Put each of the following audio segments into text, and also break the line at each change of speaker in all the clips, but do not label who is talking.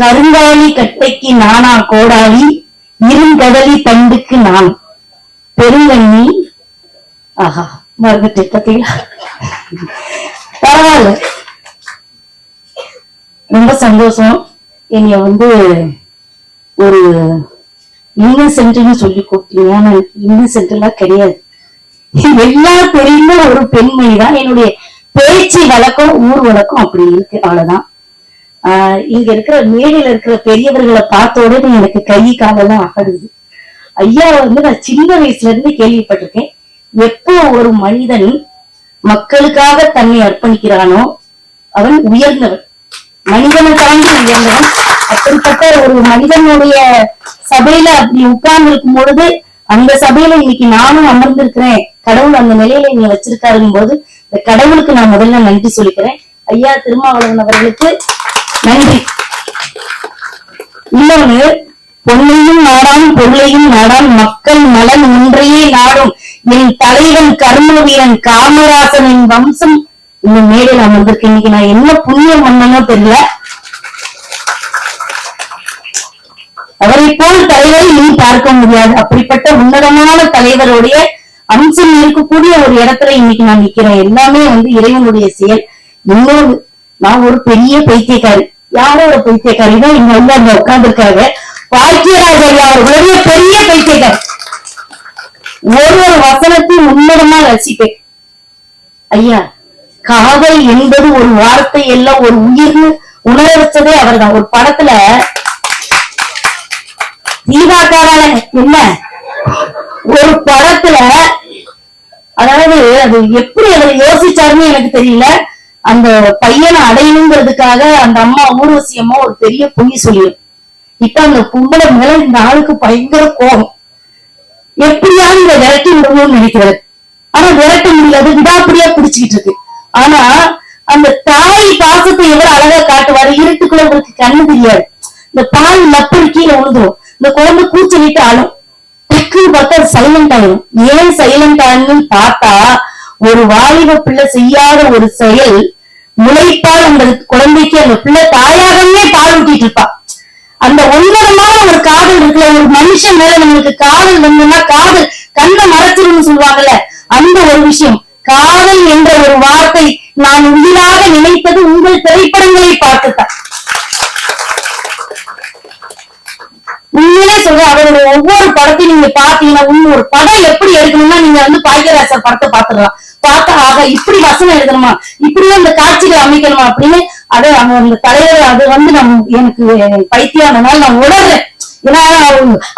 கருங்காலி கட்டைக்கு நானா கோடாலி இருங்கடலி தண்டுக்கு நான். பெருங்கண்ணி. ஆஹா மறந்துட்டு பாத்தீங்களா? பரவாயில்ல. ரொம்ப சந்தோஷம். என்னைய வந்து ஒரு இன்னசென்ட்னு சொல்லி கூப்பிட்டீங்க ஆனா இன்னசென்ட் எல்லாம் கிடையாது. எல்லாம் தெரிந்த ஒரு பெண்மணி தான் என்னுடைய பேச்சு வழக்கம் ஊர் வழக்கம் அப்படி இருக்கு. அவ்வளவுதான். ஆஹ் இங்க இருக்கிற மேடையில இருக்கிற பெரியவர்களை பார்த்த உடனே எனக்கு கை காலெல்லாம் ஆடுது ஐயா வந்து நான் சின்ன வயசுல இருந்து கேள்விப்பட்டிருக்கேன். எப்போ ஒரு மனிதன் மக்களுக்காக தன்னை அர்ப்பணிக்கிறானோ அவன் உயர்ந்தவன். மனிதனை தாண்டி உயர்ந்தவன். அப்படிப்பட்ட ஒரு மனிதனுடைய சபையில அப்படி உட்கார்ந்து இருக்கும் பொழுது அந்த சபையில இன்னைக்கு நானும் அமர்ந்திருக்கிறேன். கடவுள் அந்த நிலையில நீ வச்சிருக்காருங்கும் போது இந்த கடவுளுக்கு நான் முதல்ல நன்றி சொல்லிக்கிறேன். ஐயா திருமாவளவன் அவர்களுக்கு நன்றி. இன்னொரு பொன்னையும் நாடாம் பொருளையும் நாடாம் மக்கள் நலன் ஒன்றையே நாடும். என் தலைவன் கர்ம வீரன் காமராசனின் வம்சம். இந்த மேடையில் அமர்ந்திருக்கு இன்னைக்கு நான் என்ன புண்ணியம் பண்ணனோ தெரியல. அவரை போல் தலைவரை நீ பார்க்க முடியாது. அப்படிப்பட்ட உன்னதமான தலைவருடைய அம்சம் இருக்கக்கூடிய ஒரு இடத்துல இன்னைக்கு நான் நிக்கிறேன். எல்லாமே வந்து இறைவனுடைய செயல். இன்னொரு நான் ஒரு பெரிய பைத்தியக்காரி. யாரோட பைத்தியக்காரி தான் இங்க வந்து அங்க உட்கார்ந்துருக்காங்க. பாக்கியராஜ் அவர்களுடைய பெரிய பைத்தியக்காரி. ஒரு ஒரு வசனத்தையும் உன்னதமா ரசிப்பேன். ஐயா காதல் என்பது ஒரு வார்த்தை எல்லாம் ஒரு உயிர்னு உணர வச்சதே அவர்தான். ஒரு படத்துல தீபாக்காரால என்ன? ஒரு படத்துல அதாவது அது எப்படி அதை யோசிச்சாருன்னு எனக்கு தெரியல. அந்த பையனை அடையணுங்கிறதுக்காக அந்த அம்மா ஊர்வசியமா ஒரு பெரிய பொய் சொல்லிடும் இப்ப அந்த பொம்பளை மேல இந்த ஆளுக்கு பயங்கர கோபம். எப்படியாவது இதை விரட்டி விடணும்னு நினைக்கிறாரு ஆனா விரட்ட முடியாது விடாப்படியா பிடிச்சுக்கிட்டு இருக்கு. ஆனா அந்த தாய் பாசத்தை எவ்வளவு அழகா காட்டுவாரு? இருட்டுக்குள்ள உங்களுக்கு கண்ணு தெரியாது. இந்த பால் லப்படி கீழே விழுந்துரும். இந்த குழந்தை கூச்சலிட்டு ஆளும் டக்குன்னு பார்த்தா சைலண்ட் ஆயிடும் ஏன் சைலண்ட் ஆகணும்னு பார்த்தா ஒரு வாலிப பிள்ளை செய்யாத ஒரு செயல் முளைப்பால் அந்த குழந்தைக்கு அந்த பிள்ளை தாயாகவே பால் ஊட்டிட்டு இருப்பா. அந்த உன்னதமான ஒரு காதல் இருக்குல்ல ஒரு மனுஷன் மேல நம்மளுக்கு காதல் வந்ததுன்னா காதல் கண்ணை மறைச்சிரும்னு சொல்லுவாங்கல்ல அந்த ஒரு விஷயம். காதல் என்ற ஒரு வார்த்தை நான் உயிராக நினைப்பது உங்கள் திரைப்படங்களை பார்த்துத்தான் சொல்றேன். அவருடைய ஒவ்வொரு படத்தையும் நீங்க பாத்தீங்கன்னா உண்மை ஒரு படம் எப்படி எடுக்கணும்னா நீங்க வந்து பாக்கியராசர் படத்தை பாத்துடலாம் பார்த்தா ஆக இப்படி வசனம் எழுதணுமா? இப்படியும் அந்த காட்சிகள் அமைக்கணுமா அப்படின்னு அதை அவங்க அந்த தலைவர் அது வந்து நம் எனக்கு பைத்தியானனால நான் உணர்றேன். ஏன்னா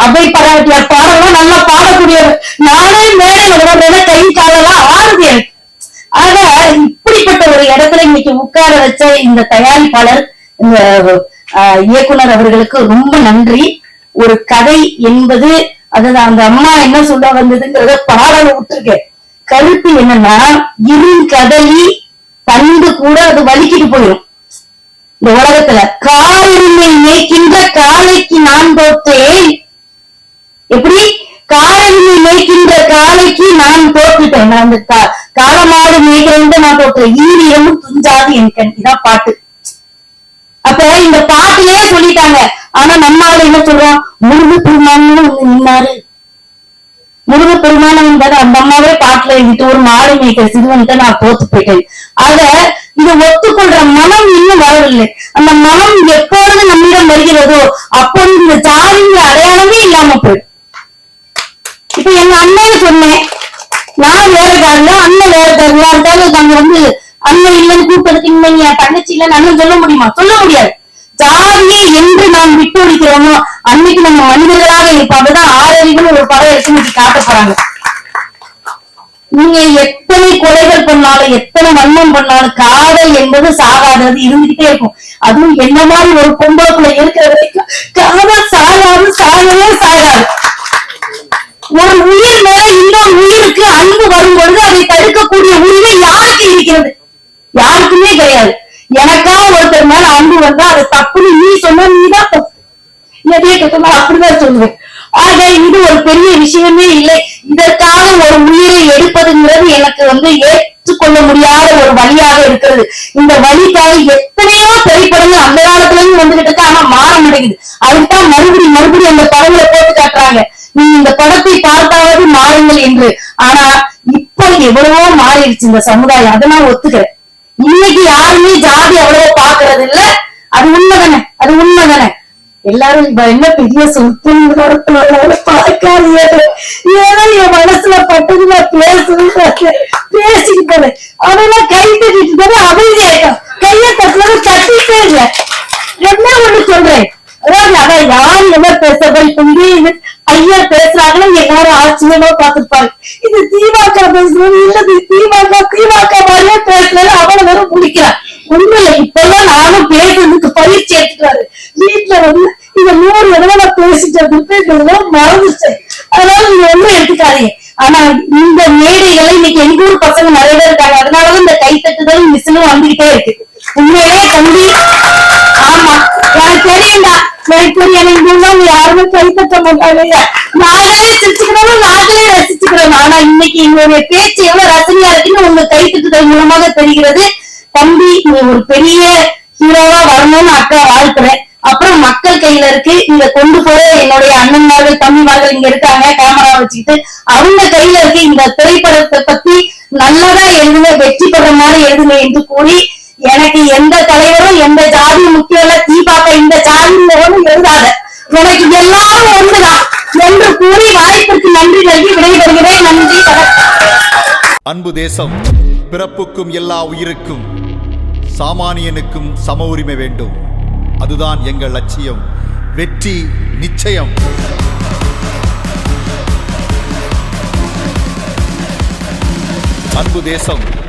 அபை பராட்டியார் பாடலாம் நல்லா பாடக்கூடியவர். நானே மேலே உணர்றேன் கை காலெல்லாம் ஆறுது எனக்கு. ஆக இப்படிப்பட்ட ஒரு இடத்துல இன்னைக்கு உட்கார வச்ச இந்த தயாரிப்பாளர் இந்த இயக்குனர் அவர்களுக்கு ரொம்ப நன்றி. ஒரு கதை என்பது அதாவது அந்த அம்மா என்ன சொல்ல வந்ததுங்கிறத பாடல விட்டுருக்கேன் கருத்து என்னன்னா இருங்கடலி கூட அது வலிக்கிட்டு போயிடும் இந்த உலகத்துல காரிருமை மேய்க்கின்ற காலைக்கு நான் தோற்றேன் எப்படி? காரிருமை மேய்க்கின்ற காளைக்கு நான் தோற்றுட்டேன் நான் அந்த கா- மேய்க்கிறேன் நான் தோற்றேன் ஈரியமும் துஞ்சாது என் கண். இதான் பாட்டு. அப்ப இந்த பாட்டிலே சொல்லிட்டாங்க. ஆனா நம்ம என்ன சொல்றோம் முருக பெருமான்னு நின்னாரு. முருக பெருமானம் என்பது அந்த அம்மாவே பாட்டுல எழுதிட்டு ஒரு மாடு மேய்க்கிற சிறுவன்கிட்ட நான் தோத்து போயிட்டேன். ஆக இதை ஒத்துக்கொள்ற மனம் இன்னும் வரவில்லை அந்த மனம் எப்பொழுது நம்மிடம் வருகிறதோ அப்பொழுது இந்த ஜாதிங்கிற அடையாளமே இல்லாம போயிடும். இப்ப எங்க அண்ணன் சொன்னேன் நான் வேலைக்காரல அண்ணன் வேலைக்காரங்களா இருந்தாலும் நாங்க வந்து அண்ணன் இல்லைன்னு கூப்பிட்டதுக்கு இன்னும் என் தங்கச்சி இல்லைன்னு அண்ணன் சொல்ல முடியுமா? சொல்ல முடியாது. ஜாதியை என்று நாம் விட்டு ஒழிக்கிறோமோ அன்னைக்கு நம்ம மனிதர்களாக இருப்போம் அதுதான் ஆறறிவுன்னு ஒரு படம் எடுத்து காட்ட போறாங்க. நீங்க எத்தனை கொலைகள் பண்ணாலும் எத்தனை வன்மம் பண்ணாலும் காதல் என்பது சாகாதது இருந்துகிட்டே இருக்கும். அதுவும் என்ன மாதிரி ஒரு பொம்பளைக்குள்ள இருக்கிற வரைக்கும் காதல் சாகாது சாகவே சாகாது. ஒரு உயிர் மேல இன்னொரு உயிருக்கு அன்பு வரும் பொழுது அதை தடுக்கக்கூடிய உரிமை யாருக்கு இருக்கிறது? யாருக்குமே கிடையாது எனக்கா ஒருத்தர் மேல அன்பு வந்தா அது தப்புன்னு நீ சொன்னா நீதான் தப்பு. எதையே கேட்டா அப்படிதான் சொல்லுவேன். ஆக இது ஒரு பெரிய விஷயமே இல்லை. இதற்காக ஒரு உயிரை எடுப்பதுங்கிறது எனக்கு வந்து ஏற்றுக்கொள்ள முடியாத ஒரு வழியாக இருக்கிறது. இந்த வழிக்காக எத்தனையோ திரைப்படங்கள் அந்த காலத்துல இருந்து வந்துகிட்டு இருக்கு. ஆனா மாற மாட்டேங்குது. அதுதான் மறுபடியும் மறுபடியும் அந்த படங்களை போட்டு காட்டுறாங்க. நீங்க இந்த படத்தை பார்த்தாவது மாறுங்கள் என்று. ஆனா இப்ப எவ்வளவோ மாறிடுச்சு இந்த சமுதாயம். அதை நான் ஒத்துக்கிறேன் இன்னைக்கு யாருமே ஜாதி அவ்வளவோ பாக்குறது இல்ல அது உண்மைதானே அது உண்மைதானே எல்லாரும் இப்ப என்ன பெரிய சொத்து பார்க்காதீங்க ஏதோ என் மனசுல பட்டது நான் பேசுவேன் பேசிக்கிட்டது அதெல்லாம் கை தட்டிட்டு அமைதியாயிட்டோம் கைய தட்டுறது தட்டிட்டே இல்ல. என்ன ஒண்ணு சொல்றேன்? அதாவது அதான் யார் என்ன பேசுறதை சொல்லி ஐயா பேசுறாங்களோ எல்லாரும் ஆச்சரியமா பார்த்திருப்பாங்க இது திமுக பேசுறது இல்லது பேசிட்டேன் மறந்துச்சு அதனால நீங்க ஒண்ணும் எடுத்துக்காதீங்க. ஆனா இந்த மேடைகளை இன்னைக்கு எங்க ஊர் பசங்க நிறைய பேர் இருக்காங்க. அதனாலதான் இந்த கைத்தட்டுதல் மிஷினும் வந்துகிட்டே இருக்கு. உண்மையிலே தம்பி ஆமா எனக்கு தெரியும்டா. எனக்கு தெரியும். எனக்கு முன்னாடி யாருமே கைத்தட்ட மாட்டாங்க. நாங்களே சிரிச்சுக்கிறோம் நாங்களே ரசிச்சுக்கிறோம். ஆனா இன்னைக்கு எங்களுடைய பேச்சு எவ்வளவு ரசனையா இருக்குன்னு உங்க கைத்தட்டுதல் மூலமாக தெரிகிறது. தம்பி நீ ஒரு பெரிய ஹீரோவா வரணும்னு அக்கா வாழ்த்துறேன். இருக்கு. இங்க கொண்டு போற என்னுடைய அண்ணன்மார்கள் தம்பிமார்கள் இங்க இருக்காங்க கேமரா வச்சுக்கிட்டு. அவங்க கையில இருக்கு இந்த திரைப்படத்தை பத்தி. நல்லதா எழுதுங்க வெற்றி பெற மாதிரி எழுதுங்க என்று கூறி எனக்கு எந்த தலைவரும் எந்த ஜாதி முக்கியம் இல்ல தீபாக்க இந்த ஜாதியும் எழுதாத. எனக்கு எல்லாரும் ஒன்றுதான் என்று கூறி வாய்ப்பிற்கு நன்றி நல்கி விடைபெறுகிறேன். நன்றி
அன்பு தேசம் பிறப்புக்கும் எல்லா உயிருக்கும் சாமானியனுக்கும் சம உரிமை வேண்டும். அதுதான் எங்கள் லட்சியம். வெற்றி நிச்சயம். அன்பு தேசம்.